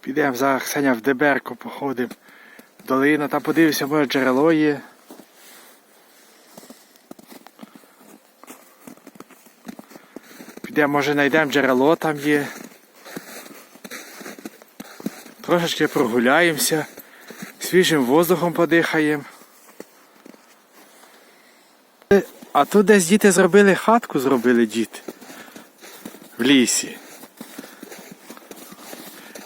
Підемо зараз Ксеня в Деберку походимо. Долина, там подивимося, може джерело є. Підемо, може знайдемо джерело там є. Трошечки прогуляємося, свіжим воздухом подихаємо. А тут десь діти зробили хатку, зробили діти. В лісі.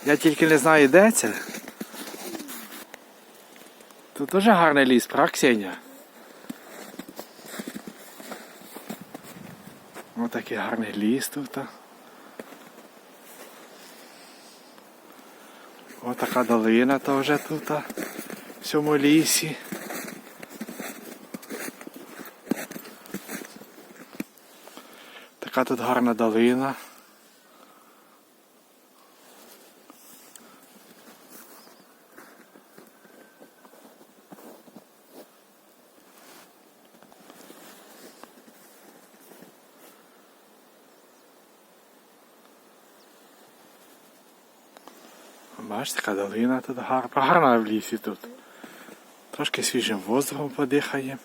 Я тільки не знаю, де це. Тут дуже гарний ліс, правда, Ксенія? Ось такий гарний ліс тут. Ось така долина теж тут, в цьому лісі. Така тут гарна долина. Бачите, така долина тут гарна, гарна в лісі тут. Трошки свіжим воздухом подихає.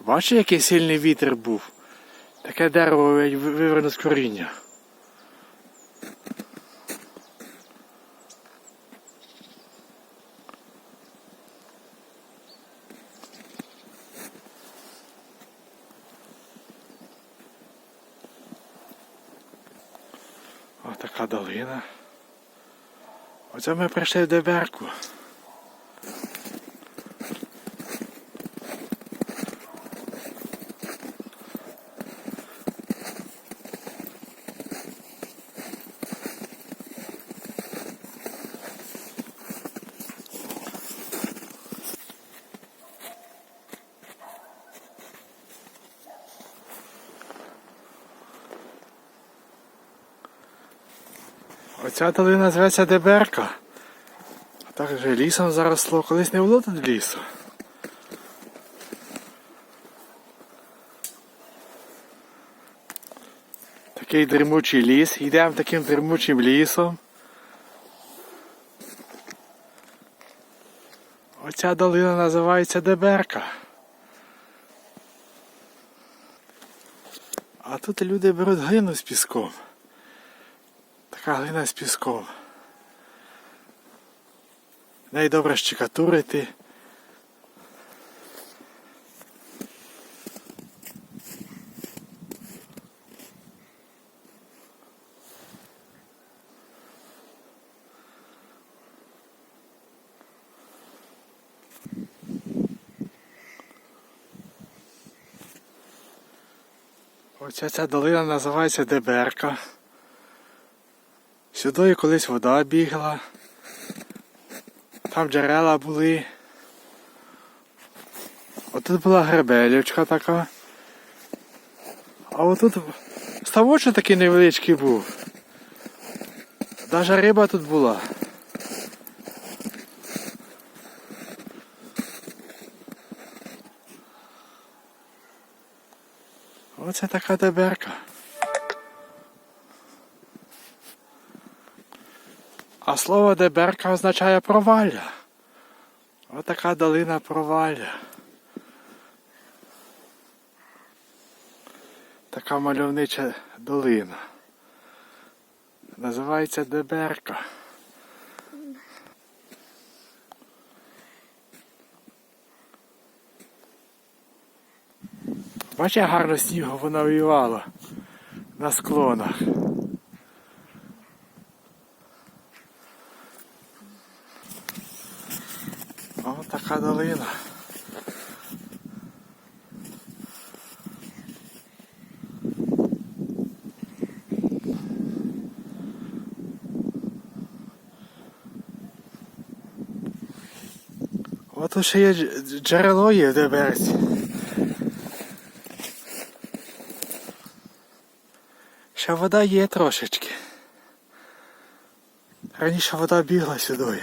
Бачите, який сильний вітер був? Таке дерево виверне з коріння. Така долина. Оце ми прийшли в Деберку. Оця долина зветься Деберка. А так вже лісом заросло. Колись не було тут лісу. Такий дремучий ліс. Йдемо таким дремучим лісом. Оця долина називається Деберка. А тут люди беруть глину з піском. Така глина з піском. В неї добре щекатурити. Оця ця долина називається Деберка. Сюди колись вода бігла. Там джерела були. Отут була гребелючка така. А отут ставочок такий невеличкий був. Даже риба тут була. Оце така деберка. А слово деберка означає провалля. Отака долина провалля. Така мальовнича долина. Називається Деберка. Бачиш, як гарно снігу вона вівала на склонах. Така долина. От ще є джерело є в Деберці. Ще вода є трошечки. Раніше вода бігла сюди.